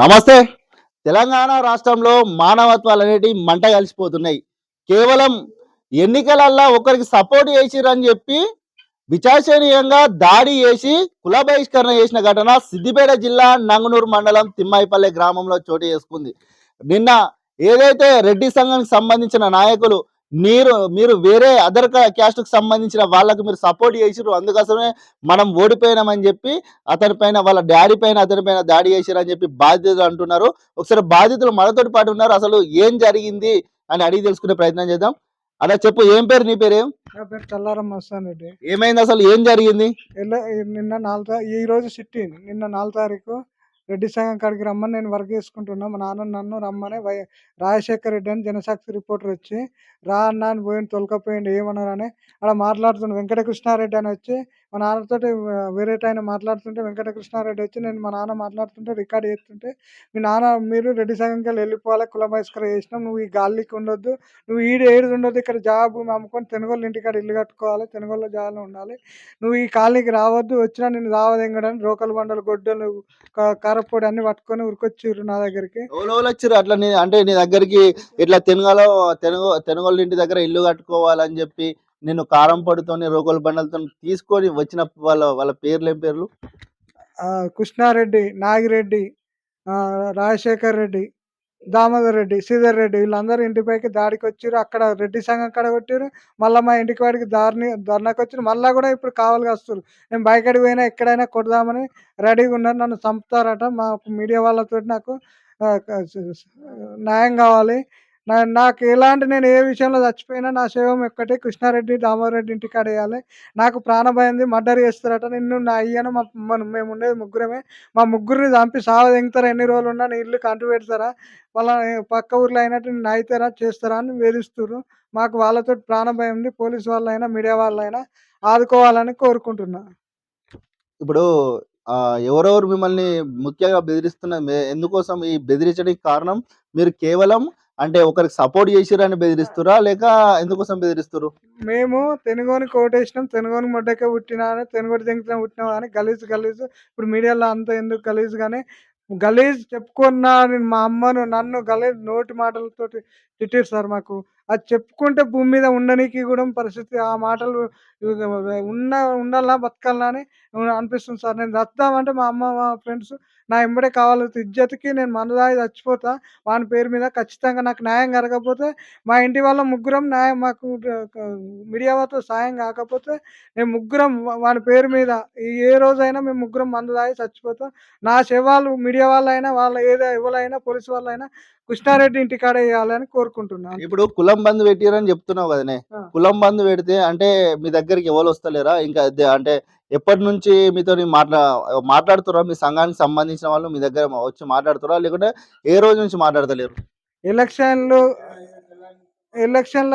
నమస్తే. తెలంగాణ రాష్ట్రంలో మానవత్వాలు అనేటివి మంట కలిసిపోతున్నాయి. కేవలం ఎన్నికలల్లా ఒకరికి సపోర్ట్ చేసిరని చెప్పి విచారణీయంగా దాడి చేసి కుల బహిష్కరణ చేసిన ఘటన సిద్దిపేట జిల్లా నంగునూరు మండలం తిమ్మాయిపల్లె గ్రామంలో చోటు చేసుకుంది. నిన్న ఏదైతే రెడ్డి సంఘానికి సంబంధించిన నాయకులు మీరు మీరు వేరే అదర్ క్యాస్ట్కు సంబంధించిన వాళ్ళకు మీరు సపోర్ట్ చేసిరు అందుకోసమే మనం ఓడిపోయినామని చెప్పి అతని పైన వాళ్ళ డాడీ పైన అతని పైన దాడి చేశారని చెప్పి బాధితులు అంటున్నారు. ఒకసారి బాధితులు మనతోటి పాటు ఉన్నారు అసలు ఏం జరిగింది అని అడిగి తెలుసుకునే ప్రయత్నం చేద్దాం. అలా చెప్పు ఏం పేరు నీ పేరు ఏం? నా పేరు చల్లారం మస్తాన్ రెడ్డి ఏమైంది అసలు ఏం జరిగింది? నిన్న నాలుగు ఈ రోజు సిట్టి నిన్న నాలుగు తారీఖు రెడ్డి సంఘం కాడికి రమ్మని నేను వర్క్ చేసుకుంటున్నా. మా నాన్న నన్ను రమ్మని వై రాజశేఖర్ రెడ్డి అని జనసాక్షి రిపోర్టర్ వచ్చి రా అన్న అని పోయింది తొలకపోయిండు ఏమన్నారని అలా మాట్లాడుతున్నాడు వెంకటకృష్ణారెడ్డి అని వచ్చి మా నాన్నతోటి వేరే ఆయన మాట్లాడుతుంటే వెంకటకృష్ణారెడ్డి వచ్చి నేను మా నాన్న మాట్లాడుతుంటే రికార్డ్ చేస్తుంటే మీ నాన్న మీరు రెడ్డి సంఘంకి వెళ్ళి వెళ్ళిపోవాలి కుల బహిష్కర చేసినాం నువ్వు ఈ గాలికి ఉండొద్దు నువ్వు ఈడు ఏడు ఉండొద్దు ఇక్కడ జాబ్ భూమి అమ్ముకొని తెనుగోళ్ళు ఇంటికాడ ఇల్లు కట్టుకోవాలి తెనుగోళ్ళ జాబ్లో ఉండాలి నువ్వు ఈ కాలనీకి రావద్దు వచ్చినా నేను రావదెంగడని రోకలు బండలు గొడ్డలు కా- కారపొడి అన్ని పట్టుకొని ఉరికొచ్చిర్రు నా దగ్గరికి. వచ్చారు అట్లా నీ అంటే నీ దగ్గరికి ఇట్లా తెనుగలో తెనుగో తెనుగోళ్ళ ఇంటి దగ్గర ఇల్లు కట్టుకోవాలని చెప్పి నేను కారం పొడితోని రోగుల బండలతో తీసుకొని వచ్చిన వాళ్ళ వాళ్ళ పేర్లు ఏం పేర్లు? కృష్ణారెడ్డి నాగిరెడ్డి రాజశేఖర్ రెడ్డి దామోదర్ రెడ్డి శ్రీధర్ రెడ్డి వీళ్ళందరూ ఇంటిపైకి దాడికి వచ్చారు అక్కడ రెడ్డి సంఘం కాడ కొట్టారు మళ్ళీ మా ఇంటికి వాడికి దారిని ధర్నాకి వచ్చారు మళ్ళీ కూడా ఇప్పుడు కావాలిగా వస్తారు నేను బయటకి పోయినా ఎక్కడైనా కొడదామని రెడీగా ఉన్నారు. నన్ను చంపుతారట. మా మీడియా వాళ్ళతో నాకు న్యాయం కావాలి. నాకు ఎలాంటి నేను ఏ విషయంలో చచ్చిపోయినా నా శవం ఒక్కటే కృష్ణారెడ్డి దామోదర్ రెడ్డి ఇంటికి వేయాలి. నాకు ప్రాణభయంది మర్డర్ చేస్తారట. నిన్ను నా అయ్యను మా మేము ఉండేది ముగ్గురమే. మా ముగ్గురిని చంపి సావదెంగుతారా ఎన్ని రోజులు ఉన్నా నీ ఇల్లు కంటు పెడతారా? వాళ్ళ పక్క ఊర్లో అయినట్టు నిన్ను అవుతారా చేస్తారా? అని వేధిస్తున్నారు మాకు వాళ్ళతో ప్రాణభయం ఉంది పోలీస్ వాళ్ళైనా మీడియా వాళ్ళైనా ఆదుకోవాలని కోరుకుంటున్నా. ఇప్పుడు ఎవరెవరు మిమ్మల్ని ముఖ్యంగా బెదిరిస్తున్న ఎందుకోసం ఈ బెదిరించడానికి కారణం? మీరు కేవలం అంటే ఒకరికి సపోర్ట్ చేసిరని బెదిరిస్తురా? లేక ఎందుకోసం బెదిరిస్తారు మేము తెనుగోని కోటేసినాం తెనుగోని ముడ్డకే పుట్టినా అని తెనుగోటి దింకుతాం పుట్టినాం అని గలీజ్ గలీజ్. ఇప్పుడు మీడియాలో అంతా ఎందుకు గలీజ్ కానీ గలీజ్ చెప్పుకున్నా మా అమ్మను నన్ను గలీజ్ నోటి మాటలతో తిట్టారు సార్ మాకు. అది చెప్పుకుంటే భూమి మీద ఉండనీకి కూడా పరిస్థితి ఆ మాటలు ఉన్న ఉండాలా బతకాలా అని అనిపిస్తుంది సార్. నేను చద్దామంటే మా అమ్మ మా ఫ్రెండ్స్ నా ఎంబడే కావాలి ఇజ్జత్కి నేను మనదాయి చచ్చిపోతా. వాని పేరు మీద ఖచ్చితంగా నాకు న్యాయం కలగకపోతే మా ఇంటి వాళ్ళ ముగ్గురం న్యాయం మాకు మీడియా వాళ్ళతో సాయం కాకపోతే మేము ముగ్గురం వాని పేరు మీద ఏ రోజైనా మేము ముగ్గురం మందు చచ్చిపోతాం. నా శవాలు మీడియా వాళ్ళైనా వాళ్ళ ఏదో ఎవరైనా పోలీసు వాళ్ళైనా కృష్ణారెడ్డి ఇంటికాడ వేయాలని కోరుకుంటున్నాను ఇప్పుడు కులం బంద్ పెట్టిరని చెప్తున్నావు కదనే. కులం బంద్ పెడితే అంటే మీ దగ్గరికి ఎవరు వస్తలేరా? ఇంకా అంటే ఎప్పటి నుంచి మీతో మాట్లా మాట్లాడుతురా మీ సంఘానికి సంబంధించిన వాళ్ళు మీ దగ్గర వచ్చి మాట్లాడుతురా లేకుంటే ఏ రోజు నుంచి మాట్లాడతలేరు? ఎలక్షన్లు ఎలక్షన్ల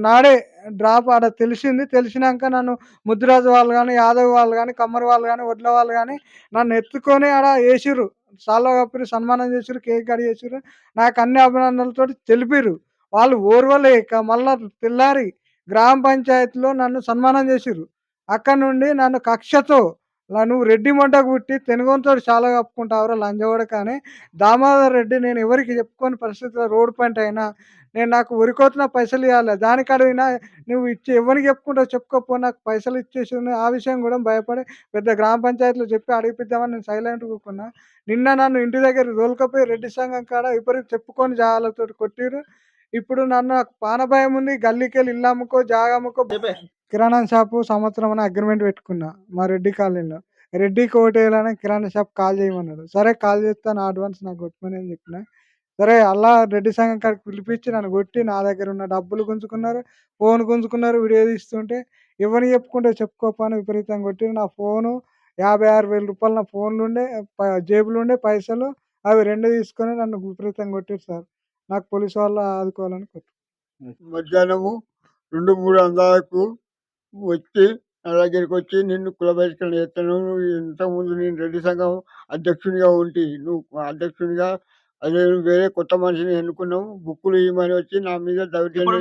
నాడే డ్రాప్ ఆడ తెలిసింది. తెలిసినాక నన్ను ముద్దురాజు వాళ్ళు కానీ యాదవ్ వాళ్ళు కానీ కమ్మరి వాళ్ళు కానీ వడ్ల వాళ్ళు కానీ నన్ను ఎత్తుకొని ఆడ వేసిర్రు సాల్వ కప్పిరు సన్మానం చేసిరు కేక్ కట్ చేసిరు నాకు అన్ని అభినందనలతో తెలిపిరు వాళ్ళు ఓర్వలేక మళ్ళా తెల్లారి గ్రామ పంచాయతీలో నన్ను సన్మానం చేసిరు అక్కడ నుండి నన్ను కక్షతో అలా నువ్వు రెడ్డి మంటకు పుట్టి తెనుగొంతో చాలా కప్పుకుంటావురా లంజవాడ కానీ దామోదర్ రెడ్డి నేను ఎవరికి చెప్పుకోని పరిస్థితిలో రోడ్డు పంట అయినా నేను నాకు ఉరికోతున్న పైసలు ఇవ్వాలి దానికి అడిగినా నువ్వు ఇచ్చి ఎవరికి చెప్పుకుంటావు చెప్పుకోపో నాకు పైసలు ఇచ్చేసి ఆ విషయం కూడా భయపడి పెద్ద గ్రామ పంచాయతీలో చెప్పి అడిగిపిద్దామని నేను సైలెంట్ కూకున్నా. నిన్న నన్ను ఇంటి దగ్గర తోలుకపోయి రెడ్డి సంఘం కాడ విపరీత చెప్పుకొని జాగాలతో కొట్టిరు ఇప్పుడు నన్ను పానభయం ఉంది గల్లీకి వెళ్ళి ఇల్లు అమ్ముకో జాగా అమ్ముకో. కిరాణా షాపు సంవత్సరం అని అగ్రిమెంట్ పెట్టుకున్నా మా రెడ్డి కాలనీలో. రెడ్డికి ఓటు వేయాలని కిరాణా షాప్ కాల్ చేయమన్నాడు. సరే కాల్ చేస్తాను అడ్వాన్స్ నాకు కొట్టమని అని చెప్పిన. సరే అలా రెడ్డి సంఘం కాడికి పిలిపించి నన్ను కొట్టి నా దగ్గర ఉన్న డబ్బులు గుంజుకున్నారు ఫోన్ గుంజుకున్నారు వీడియో తీస్తుంటే ఎవరిని చెప్పుకుంటే చెప్పుకోపని విపరీతంగా కొట్టి నా ఫోను యాభై ఆరు వేల రూపాయలు నా ఫోన్లు ఉండే జేబులు ఉండే పైసలు అవి రెండు తీసుకొని నన్ను విపరీతంగా కొట్టారు సార్. నాకు పోలీసు వాళ్ళు ఆదుకోవాలని మధ్యాహ్నము రెండు మూడు అందాలకు వచ్చి నా దగ్గరికి వచ్చి నిన్ను కుల బహిష్కరణ చేస్తాను. నువ్వు ఇంతకుముందు నేను రెడ్డి సంఘం అధ్యక్షునిగా ఉంటి. నువ్వు అధ్యక్షునిగా అదే వేరే కొత్త మనిషిని ఎన్నుకున్నాం బుక్కులు ఇవ్వమని వచ్చి నా మీద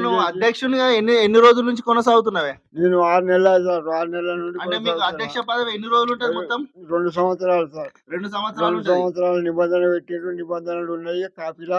నువ్వు అధ్యక్షునిగా ఎన్ని ఎన్ని రోజుల నుంచి కొనసాగుతున్నావే? నేను ఆరు నెలలు సార్ ఆరు నెలల నుండి అంటే మీకు కొనసాగుతున్నా. అధ్యక్ష పదవి ఎన్ని రోజులు ఉంటుంది మొత్తం? రెండు సంవత్సరాలు సార్. రెండు సంవత్సరాలు సంవత్సరాలు నిబంధన పెట్టిండ్రు నిబంధనలు ఉన్నాయి. కాపీల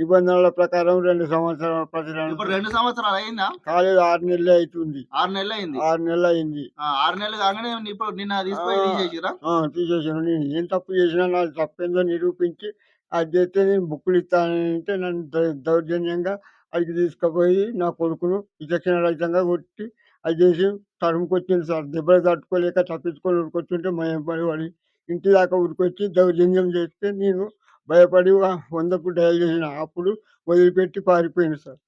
నిబంధనల ప్రకారం రెండు సంవత్సరాల ఇప్పుడు ప్రతి రెండు సంవత్సరాలు అయిందా? కాలేదు ఆరు నెలలు అవుతుంది. ఆరు నెలలు అయింది. ఆరు నెలలు అయింది. ఆరు నెలలు కాగానే ఇప్పుడు నిన్న. తీసేసిరా ఆ, తీసేసాను. నేను ఏం తప్పు చేసినా నాది తప్పేందో నిరూపించి అది చేస్తే నేను బుక్కులు ఇస్తానంటే నన్ను దౌర్జన్యంగా అడిగి తీసుకుపోయి నా కొడుకును విచక్షణ రహితంగా కొట్టి అది చేసి తరుముకొచ్చింది సార్. దెబ్బలు తట్టుకోలేక తప్పించుకొని ఉరికొచ్చుంటే భయపడి పడి ఇంటి దాకా ఉరికొచ్చి దౌర్జన్యం చేస్తే నేను భయపడి వందకు డయల్ చేసిన. అప్పుడు వదిలిపెట్టి పారిపోయింది సార్.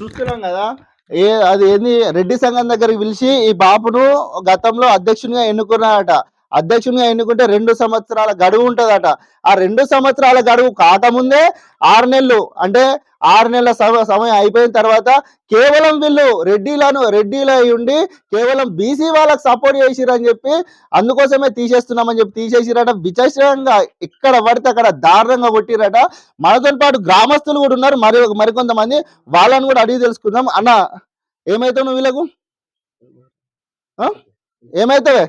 చూస్తున్నాం కదా ఏ అది ఏంది? రెడ్డి సంఘం దగ్గరికి పిలిచి ఈ బాపును గతంలో అధ్యక్షునిగా ఎన్నుకున్నాడట. అధ్యక్షునిగా ఎన్నుకుంటే రెండు సంవత్సరాల గడువు ఉంటుందట. ఆ రెండు సంవత్సరాల గడువు కాకముందే ఆరు నెలలు అంటే ఆరు నెలల సమ- సమయం అయిపోయిన తర్వాత కేవలం వీళ్ళు రెడ్డిలను రెడ్డిలో అయి ఉండి కేవలం బీసీ వాళ్ళకి సపోర్ట్ చేసిరని చెప్పి అందుకోసమే తీసేస్తున్నామని చెప్పి తీసేసిరట. విచక్షణంగా ఇక్కడ పడితే అక్కడ దారుణంగా కొట్టిరట. మనతో పాటు గ్రామస్తులు కూడా ఉన్నారు. మరి మరికొంతమంది వాళ్ళని కూడా అడిగి తెలుసుకుందాం. అన్న ఏమైతావు నువ్వు వీళ్ళకు ఏమైతావే?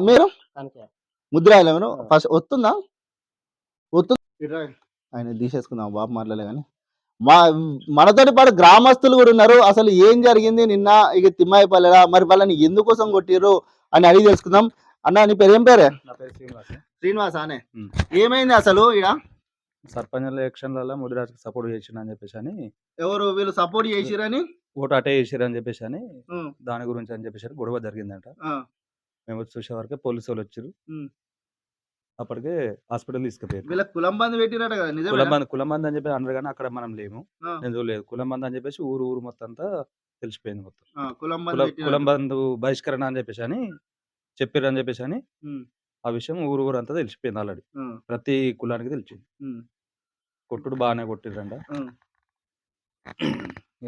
మీరు? ముద్రాయలే మీరు ఫస్ట్ వస్తుందా వస్తుంది ఆయన తీసేసుకుందాం బాబు మాట్లాడలే కానీ మా మనతోటి పాటు గ్రామస్తులు కూడా ఉన్నారు. అసలు ఏం జరిగింది? నిన్న ఇక తిమ్మాయిపల్లెలా? మరి వాళ్ళని ఎందుకోసం కొట్టిర్రు? అని అడిగి తెలుసుకుందాం. అన్న నీ పేరు? ఏం పేరే? నా పేరు శ్రీనివాస్. శ్రీనివాస్ అనే. ఏమైంది అసలు ఇడ సర్పంచ్ ఎలక్షన్లలో ముదిరాజుకి సపోర్ట్ చేసిన అని చెప్పేసి అని. ఎవరు? వీళ్ళు సపోర్ట్ చేసిరని ఓటు అటే చేసిరు అని చెప్పేసి అని ఉమ్, దాని గురించి అని చెప్పేసి అని గొడవ జరిగిందంట. ఆ, మేము వచ్చి చూసే వరకే పోలీసు వాళ్ళు వచ్చారు ఉమ్. అప్పటికే హాస్పిటల్ తీసుకుపోయారు. వీళ్ళకి కులం పెట్టిరట కదా నిజమే అని చెప్పి అన్నారు కానీ అక్కడ మనం లేము. ఆ. నేను చూడలేదు. కులం బంద్ అని చెప్పేసి ఊరు ఊరు మొత్తం అంతా తెలిసిపోయింది మొత్తం. కులం పెట్టిరట. బంధు బహిష్కరణ అని చెప్పేసి అని చెప్పారు అని చెప్పేసి అని ఉమ్, ఆ విషయం ఊరు ఊరు అంతా తెలిసిపోయింది ఆల్రెడీ. ఉమ్, ప్రతి కులానికి తెలిసింది. ఉమ్, కొట్టుడు బాగానే కొట్టిర్రంట. ఉమ్.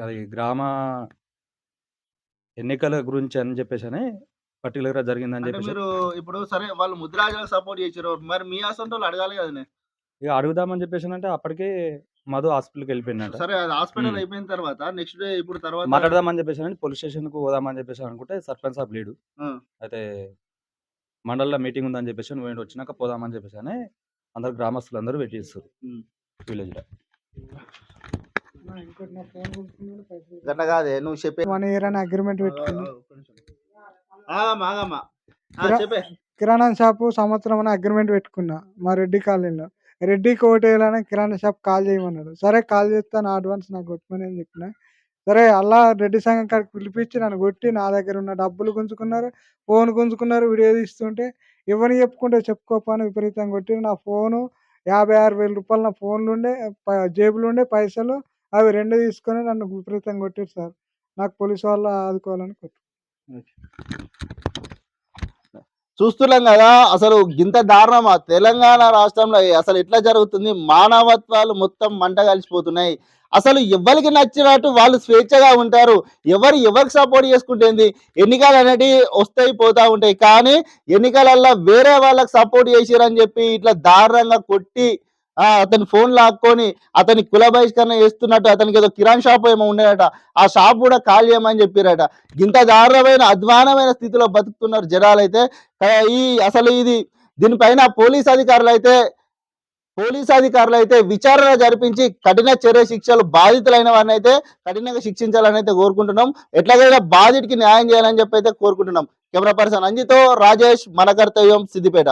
అది గ్రామ ఎన్నికల గురించి అని చెప్పేసి అని పర్టికులర్ జరిగిందని అంటే చెప్పేసి మీరు ఇప్పుడు సరే వాళ్ళు ముద్రాజులకు సపోర్ట్ చేసారు మరి మీ అసలు వాళ్ళు అడగాలి కదా ఇక అడుగుదామని చెప్పేసి అంటే అప్పటికే మధు హాస్పిటల్కి వెళ్ళిపోయినట సరే అది హాస్పిటల్. అయిపోయిన తర్వాత నెక్స్ట్ డే ఇప్పుడు తర్వాత మాట్లాడదామని చెప్పేసి అని పోలీస్ స్టేషన్కు పోదామని చెప్పేసి అనుకుంటే సర్పంచ్ సాబ్ లేడు ఆ. అయితే మండలంలో మీటింగ్ ఉందని చెప్పేసి నువ్వు ఏంటి వచ్చినాక పోదామని చెప్పేసి అని అందరు గ్రామస్తులు అందరూ వెయిట్ చేస్తారు. విలేజ్లో ఇంకోటి నా ఫోన్ కొనుక్కున్నాడు, పైసలు ఇవ్వలేదు. గట్ల కాదే నువ్వు చెప్పే వన్ ఇయర్ అని అగ్రిమెంట్ పెట్టుకుంది. ఆగమ్మా, ఆగమ్మా. ఆ, కిరా- చెప్పే. కిరాణా షాపు సంవత్సరం అని అగ్రిమెంట్ పెట్టుకున్నా మా రెడ్డి కాలనీలో. రెడ్డికి ఓటు వేయాలని కిరాణా షాప్ కాల్ చేయమన్నాడు. సరే కాల్ చేస్తాను అడ్వాన్స్ నాకు కొట్టమని అని చెప్పిన. సరే అలా రెడ్డి సంఘం కాడికి పిలిపించి నన్ను కొట్టి నా దగ్గర ఉన్న డబ్బులు గుంజుకున్నారు ఫోన్ గుంజుకున్నారు వీడియో తీస్తుంటే ఎవరిని చెప్పుకుంటే చెప్పుకోపని విపరీతంగా కొట్టి నా ఫోను యాభై ఆరు వేల రూపాయలు నా ఫోన్లు ఉండే ప- జేబులు ఉండే పైసలు అవి రెండు తీసుకొని నన్ను విపరీతంగా కొట్టారు సార్. నాకు పోలీసు వాళ్ళు ఆదుకోవాలని కొట్టారు చూస్తున్నాం కదా అసలు ఇంత దారుణమా? తెలంగాణ రాష్ట్రంలో అసలు ఎట్లా జరుగుతుంది? మానవత్వాలు మొత్తం మంట కలిసిపోతున్నాయి. అసలు ఎవరికి నచ్చినట్టు వాళ్ళు స్వేచ్ఛగా ఉంటారు? ఎవరు ఎవరికి సపోర్ట్ చేసుకుంటుంది ఎన్నికలు అనేటివి వస్తాయి పోతూ ఉంటాయి. కానీ ఎన్నికలల్లో వేరే వాళ్ళకి సపోర్ట్ చేసిరని చెప్పి ఇట్లా దారుణంగా కొట్టి అతని ఫోన్ లాక్కొని అతని కుల బహిష్కరణ చేస్తున్నట్టు అతనికి ఏదో కిరాణ్ షాప్ ఏమో ఉండేట ఆ షాప్ కూడా ఖాళీ చేయమని చెప్పారట ఇంత దారుణమైన అధ్వానమైన స్థితిలో బతుకుతున్నారు జనాలైతే. అయితే ఈ అసలు ఇది దీనిపైన పోలీస్ అధికారులు అయితే పోలీస్ అధికారులు అయితే విచారణ జరిపించి కఠిన చర్య శిక్షలు బాధితులైన వారిని అయితే కఠినంగా శిక్షించాలని అయితే కోరుకుంటున్నాం. ఎట్లాగైనా బాధితుడికి న్యాయం చేయాలని చెప్పి అయితే కోరుకుంటున్నాం. కెమెరా పర్సన్ అంజితో రాజేష్ మన కర్తవ్యం సిద్దిపేట.